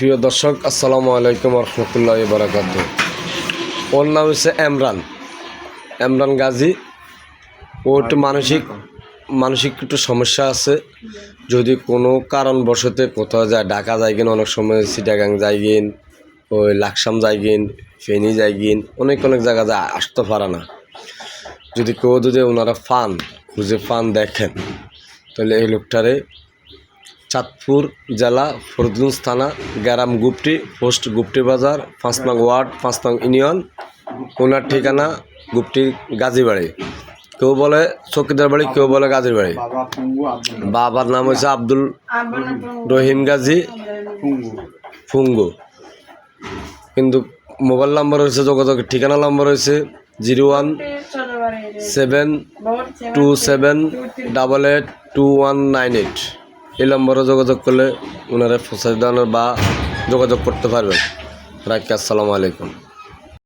প্রিয় দর্শক আসসালামু আলাইকুম রহমতুল্লাহ বারাকাত ওর নাম হচ্ছে এমরান। এমরান গাজী ও একটু মানসিক মানসিক একটু সমস্যা আছে। যদি কোনো কারণবশতে কোথাও যায় ঢাকা যায় কিন অনেক সময় সিটাগাং যায় গিন ওই লাকসাম যায় গিন ফেনি যায় গিন অনেক অনেক জায়গা যায় আসতে পারে না। যদি কেউ যদি ওনারা ফান খুঁজে ফান দেখেন তাহলে এই লোকটারে চাঁদপুর জেলা ফরদুন্স থানা, গ্রাম গুপটি, পোস্ট গুপটি বাজার পাঁচ নং ওয়ার্ড পাঁচ নং ইউনিয়ন ওনার ঠিকানা গুপটি গাজীবাড়ি। কেউ বলে চকিদার বাড়ি, কেউ বলে গাজীর বাড়ি বাবা বাবার নাম হয়েছে আব্দুল রহিম গাজী ফুঙ্গু। কিন্তু মোবাইল নাম্বার হয়েছে যোগাযোগের ঠিকানা নাম্বার হয়েছে zero one seven two seven double eight two one nine eight. এই নম্বরে যোগাযোগ করলে ওনারা দেওয়ানোর বা যোগাযোগ করতে পারবেন। রাখি আসসালামু আলাইকুম।